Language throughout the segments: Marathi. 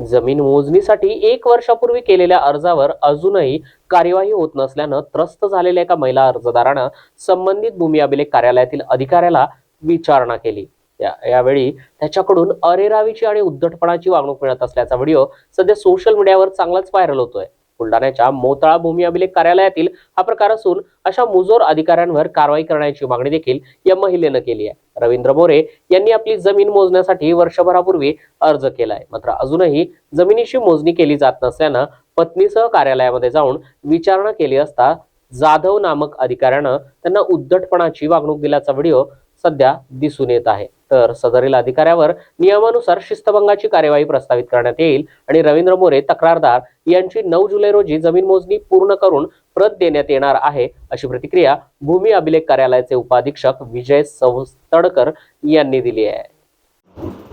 जमीन मोजणीसाठी एक वर्षापूर्वी केलेल्या अर्जावर अजूनही कार्यवाही होत नसल्यानं त्रस्त झालेल्या एका महिला अर्जदारानं संबंधित भूमी अभिलेख कार्यालयातील अधिकाऱ्याला विचारणा केली. या- यावेळी त्याच्याकडून अरेरावीची आणि उद्धटपणाची वागणूक मिळत असल्याचा व्हिडिओ सध्या सोशल मीडियावर चांगलाच व्हायरल होतोय. बुलढाण्याच्या मोताळा भूमी अभिलेख कार्यालयातील हा प्रकार असून अशा मुजोर अधिकाऱ्यांवर कारवाई करण्याची मागणी देखील या महिलेनं केली आहे. रवींद्र मोरे यांनी आपली जमीन मोजण्यासाठी वर्षभरापूर्वी अर्ज केलाय. मात्र अजूनही जमिनीची मोजणी केली जात नसल्यानं पत्नीसह कार्यालयामध्ये जाऊन विचारणा केली असता जाधव नामक अधिकाऱ्यानं त्यांना उद्धटपणाची वागणूक दिल्याचा व्हिडिओ सध्या दिसून येत आहे. तर सदरील अधिकाऱ्यावर नियमानुसार शिस्तभंगाची कार्यवाही प्रस्तावित करण्यात येईल आणि रवींद्र मोरे तक्रारदार यांची नऊ जुलै रोजी जमीन मोजणी पूर्ण करून प्रत देण्यात येणार आहे अशी प्रतिक्रिया भूमी अभिलेख कार्यालयाचे उपाधीक्षक विजय सवस्तडकर यांनी दिली आहे.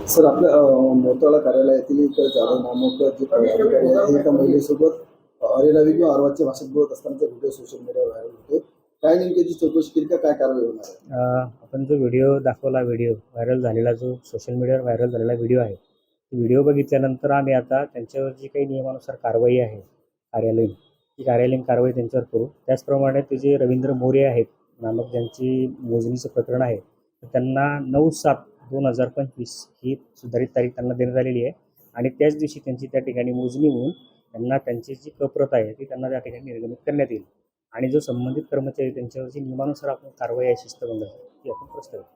सर आपल्या अं, मोताळा कार्यालयातील एक जाधव नामक जे अधिकारी आहे एका महिलेसोबत अरेरावी किंवा अर्वाच्या भाषेत बोलत असतानाचा व्हिडिओ सोशल मीडियावर व्हायरल होतो. काय नेमकी याची चौकशी केली का काय कारवाई होणार आहे? आपण जो व्हिडिओ दाखवला व्हिडिओ व्हायरल झालेला जो सोशल मीडियावर व्हायरल झालेला व्हिडिओ आहे व्हिडिओ बघितल्यानंतर आम्ही आता त्यांच्यावर जी काही नियमानुसार कारवाई आहे कार्यालयीन. ती कार्यालयीन कारवाई त्यांच्यावर करू. त्याचप्रमाणे ते जे रवींद्र मोरे आहेत नामक ज्यांची मोजणीचं प्रकरण आहे तर त्यांना नऊ सात दोन हजार पंचवीस ही सुधारित तारीख त्यांना देण्यात आलेली आहे. आणि त्याच दिवशी त्यांची त्या ठिकाणी मोजणी होऊन त्यांना त्यांची जी कप्रत आहे ती त्यांना त्या ठिकाणी निर्गमित करण्यात येईल. आणि जो संबंधित कर्मचारी त्यांच्यावरची नियमानुसार आपण कारवाई आहे शिस्तभंगाची ती आपण प्रस्तावित करू.